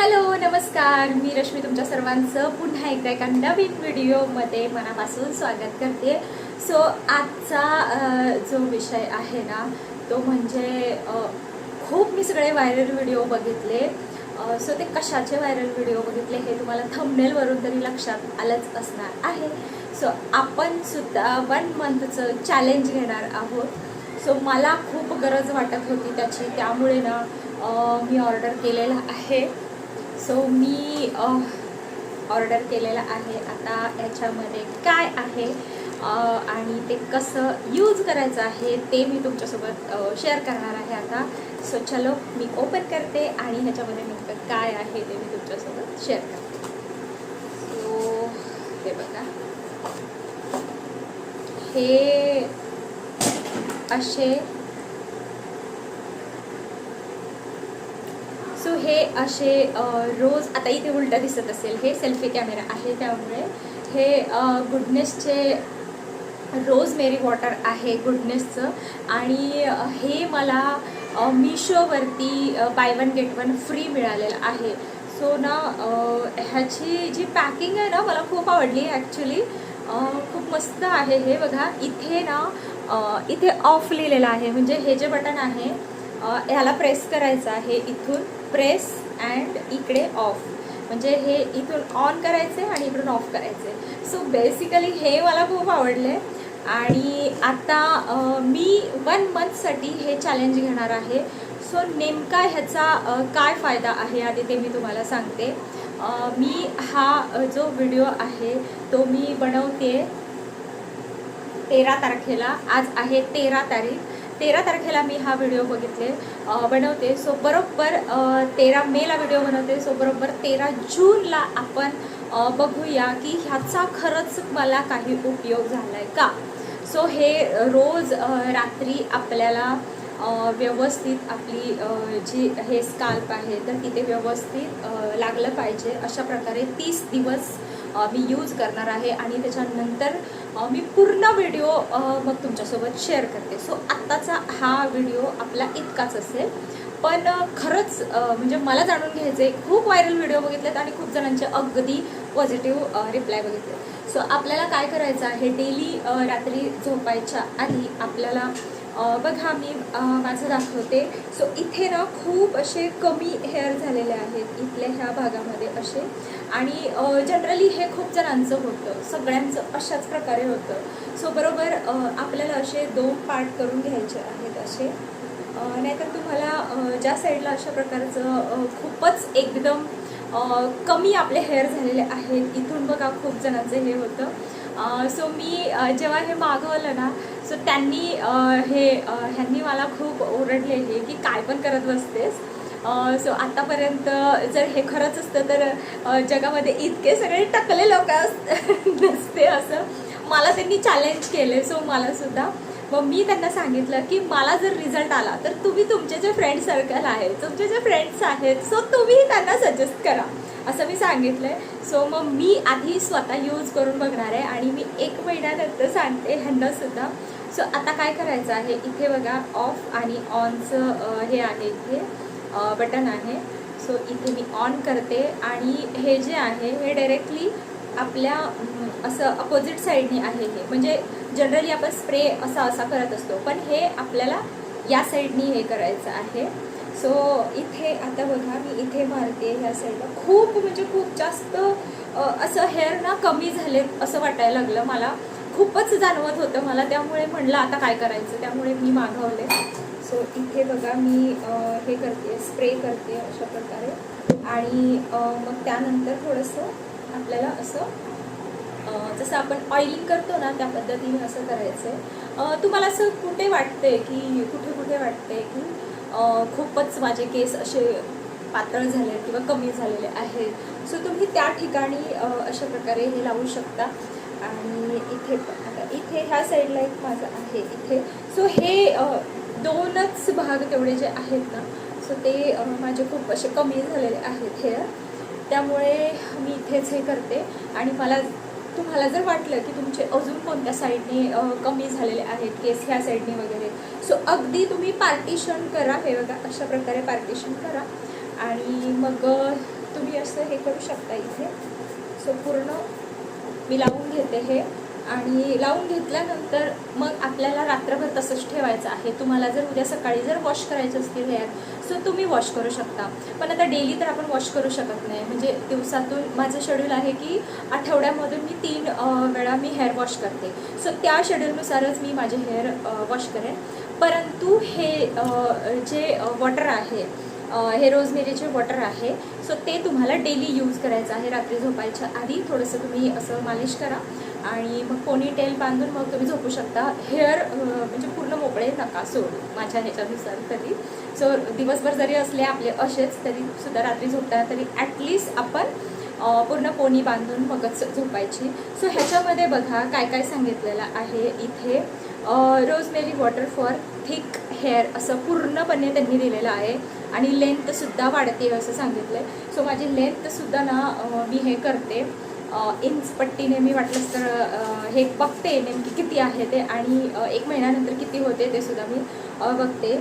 Hello नमस्कार. मी रश्मी तुमच्या सर्वांचं पुन्हा एकदा एका नवीन व्हिडिओमध्ये मनापासून स्वागत करते. सो आजचा जो विषय आहे ना तो म्हणजे खूप मी सगळे व्हायरल व्हिडिओ बघितले. सो ते कशाचे व्हायरल व्हिडिओ बघितले हे तुम्हाला थंबनेलवरून तरी लक्षात आलंच असणार आहे. सो आपण सुद्धा वन मंथचं चॅलेंज घेणार आहोत. सो मला खूप गरज वाटत होती त्याची. त्यामुळे ना मी ऑर्डर केलेला आहे. सो मी ऑर्डर केलेलं आहे. आता याच्यामध्ये काय आहे? आणि ते कसं यूज करायचं आहे ते मी तुमच्यासोबत शेअर करणार आहे आता. सो चलो मी ओपन करते आणि ह्याच्यामध्ये नेमकं काय आहे ते मी तुमच्यासोबत शेअर करते. सो हे बघा. हे असे सो हे असे रोज आता इथे उलटं दिसत असेल हे सेल्फी कॅमेरा आहे त्यामुळे. हे गुडनेसचे रोज मेरी वॉटर आहे गुडनेसचं आणि हे मला मिशोवरती buy one get one free मिळालेलं आहे. सो ना ह्याची जी पॅकिंग आहे ना मला खूप आवडली ॲक्च्युली खूप मस्त आहे हे बघा. इथे ना इथे ऑफ लिहिलेलं आहे. म्हणजे हे जे बटन आहे ह्याला प्रेस करायचं आहे इथून. प्रेस अँड इकडे ऑफ. म्हणजे हे इथून ऑन करायचे आणि इकडून ऑफ करायचे. सो बेसिकली हे मला खूप आवडले. आणि आता मी वन मंथसाठी हे चॅलेंज घेणार आहे. सो नेमका ह्याचा काय फायदा आहे आधी ते मी तुम्हाला सांगते. मी हा जो व्हिडिओ आहे तो मी बनवते तेरा तारखेला. आज आहे तेरा तारीख. तेरा तारखेला मी हा व्हिडिओ बघितले बनवते. सो बरोबर तेरा मेला व्हिडिओ बनवते. सो बरोबर तेरा जूनला आपण बघूया की ह्याचा खरंच मला काही उपयोग झाला आहे का? सो हे रोज रात्री आपल्याला व्यवस्थित आपली जी हे स्काल्प आहे तर तिथे व्यवस्थित लागलं पाहिजे. अशा प्रकारे तीस दिवस मी यूज करणार आहे आणि त्याच्यानंतर मी पूर्ण व्हिडिओ मग तुमच्यासोबत शेअर करते. सो आत्ताचा हा व्हिडिओ आपला इतकाच असेल. पण खरंच म्हणजे मला जाणून घ्यायचे खूप व्हायरल व्हिडिओ बघितलेत आणि खूप जणांचे अगदी पॉझिटिव्ह रिप्लाय बघितले सो आपल्याला काय करायचं आहे? डेली रात्री झोपायच्या आधी आपल्याला बघा मी माझं दाखवते. सो इथे ना खूप असे कमी हेअर झालेले आहेत इथल्या ह्या भागामध्ये असे. आणि जनरली हे खूप जणांचं होतं. सगळ्यांचं अशाच प्रकारे होतं. सो बरोबर आपल्याला असे दोन पार्ट करून घ्यायचे आहेत असे. नाहीतर तुम्हाला ज्या साईडला अशा प्रकारचं खूपच एकदम कमी आपले हेअर झालेले आहेत इथून बघा खूप जणांचं हे होतं. सो मी जेव्हा हे मागवलं ना सो त्यांनी हे ह्यांनी मला खूप ओरडलेली की काय पण करत बसतेस. सो आतापर्यंत जर हे खरंच असतं तर जगामध्ये इतके सगळे टकले लोक नसते असं. मला त्यांनी चॅलेंज केले सो मला सुद्धा. मग मी त्यांना सांगितलं की मला जर रिझल्ट आला तर तुम्ही तुमचे जे फ्रेंड सर्कल आहे तुमचे जे फ्रेंड्स आहेत सो तुम्ही त्यांना सजेस्ट करा. असं मी सांगितलं आहे सो मग मी आधी स्वतः यूज करून बघणार आहे आणि मी एक महिन्यानंतर सांगते ह्यांनासुद्धा. सो आता काय करायचं आहे? इथे बघा ऑफ आणि ऑनचं हे आहे इथे बटन आहे. सो इथे मी ऑन करते आणि हे जे आहे हे डायरेक्टली आपल्या असं अपोजिट साईडने आहे हे. म्हणजे जनरली आपण स्प्रे असा असा करत असतो. पण हे आपल्याला या साईडनी हे करायचं आहे. सो इथे आता बघा मी इथे मारते ह्या साईडला खूप म्हणजे खूप जास्त असं हेअर ना कमी झालेत असं वाटायला लागलं मला. खूपच जाणवत होतं मला. त्यामुळे म्हणलं आता काय करायचं? त्यामुळे मी मागवले. सो इथे बघा मी हे करते स्प्रे करते अशा प्रकारे. आणि मग त्यानंतर थोडंसं आपल्याला असं जसं आपण ऑइलिंग करतो ना त्या पद्धतीने असं करायचं आहे तुम्हाला असं कुठे वाटते की कुठे कुठे वाटते की खूपच माझे केस असे पातळ झाले किंवा कमी झालेले आहेत. सो तुम्ही त्या ठिकाणी अशा प्रकारे हे लावू शकता. आणि इथे पण आता इथे ह्या साईडला एक माझं आहे इथे. सो हे दोनच भाग तेवढे जे आहेत ना सो ते माझे खूप असे कमी झालेले आहेत हेअर त्यामुळे मी इथेच हे करते. आणि मला तुम्हाला जर वाटलं की तुमचे अजून कोणत्या साईडने कमी झालेले आहेत केस ह्या साईडने वगैरे सो अगदी तुम्ही पार्टिशन करा हे बघा अशा प्रकारे पार्टिशन करा. आणि मग तुम्ही असं हे करू शकता इथे. सो पूर्ण मी लावून घेते हे. आणि लावून घेतल्यानंतर मग आपल्याला रात्रभर तसंच ठेवायचं आहे. तुम्हाला जर उद्या सकाळी जर वॉश करायचे असतील हेअर सो तुम्ही वॉश करू शकता. पण आता डेली तर आपण वॉश करू शकत नाही. म्हणजे दिवसातून माझं शेड्यूल आहे की आठवड्यामधून मी तीन वेळा मी हेअर वॉश करते. सो त्या शेड्यूलनुसारच मी माझे हेअर वॉश करेन. परंतु हे जे वॉटर आहे हे रोजमेरीचे वॉटर आहे सो ते तुम्हाला डेली यूज करायचं आहे रात्री झोपायच्या आधी. थोडंसं तुम्ही असं मालिश करा. आणि मग पोनी टेल बांधून मग तुम्ही झोपू शकता. हेअर म्हणजे पूर्ण मोकळे नका सोडू माझ्या ह्याच्यानुसार तरी. सो दिवसभर जरी असले आपले असेच तरी सुद्धा रात्री झोपताना तरी ॲटलिस्ट आपण पूर्ण पोनी बांधून मगच झोपायची. सो ह्याच्यामध्ये बघा काय काय सांगितलेलं आहे इथे. Rosemary water for thick hair असं पूर्णपणे त्यांनी दिलेलं आहे. आणि लेंथसुद्धा वाढते असं सांगितलं आहे सो माझी लेंथसुद्धा ना मी हे करते. अ, इंच मी वाटलंच तर हे बघते नेमकी किती आहे ते आणि एक महिन्यानंतर किती होते ते सुद्धा मी बघते.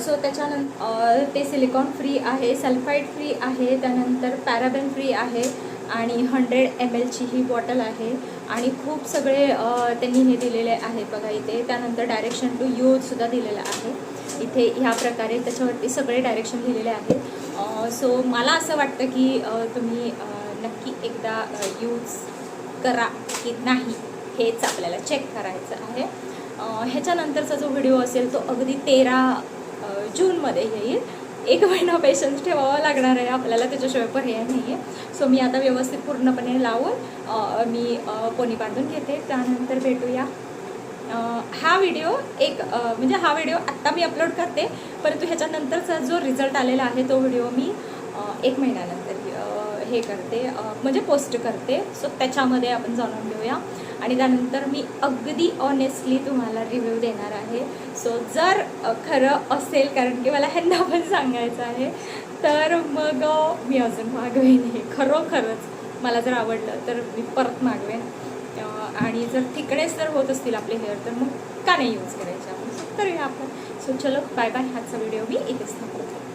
सो त्याच्यानंतर ते सिलिकॉन फ्री आहे सल्फाईड फ्री आहे त्यानंतर पॅराबेन फ्री आहे आणि हंड्रेड एम एलची ही बॉटल आहे आणि खूप सगळे त्यांनी हे दिलेले आहेत बघा इथे. त्यानंतर डायरेक्शन टू यूजसुद्धा दिलेलं आहे. इथे ह्या प्रकारे त्याच्यावरती सगळे डायरेक्शन लिहिलेले आहेत. सो मला असं वाटतं की तुम्ही नक्की एकदा यूज करा की नाही हेच आपल्याला चेक करायचं आहे. ह्याच्यानंतरचा जो व्हिडिओ असेल तो अगदी तेरा जूनमध्ये येईल. एक महिना पेशन्स ठेवावा लागणार आहे. आपल्याला त्याच्याशिवाय पर्याय नाही आहे सो मी आता व्यवस्थित पूर्णपणे लावून मी पोनी बांधून घेते. त्यानंतर भेटूया. हा व्हिडिओ एक म्हणजे हा व्हिडिओ आत्ता मी अपलोड करते. परंतु ह्याच्यानंतरचा जो रिझल्ट आलेला आहे तो व्हिडिओ मी एक महिन्यानंतर हे करते म्हणजे पोस्ट करते. सो त्याच्यामध्ये आपण जाणून घेऊया. आणि त्यानंतर मी अगदी ऑनेस्टली तुम्हाला रिव्ह्यू देणार आहे. सो जर खरं असेल कारण की मला ह्यांना पण सांगायचं आहे तर मग मी अजून मागवेन हे. खरोखरच मला जर आवडलं तर मी परत मागवेन. आणि जर थिकनेस जर होत असतील आपले हेअर तर मग का नाही यूज करायचे आपण? करूया आपण. सो चलो बाय बाय हाचा व्हिडिओ मी इथेच थांबवते.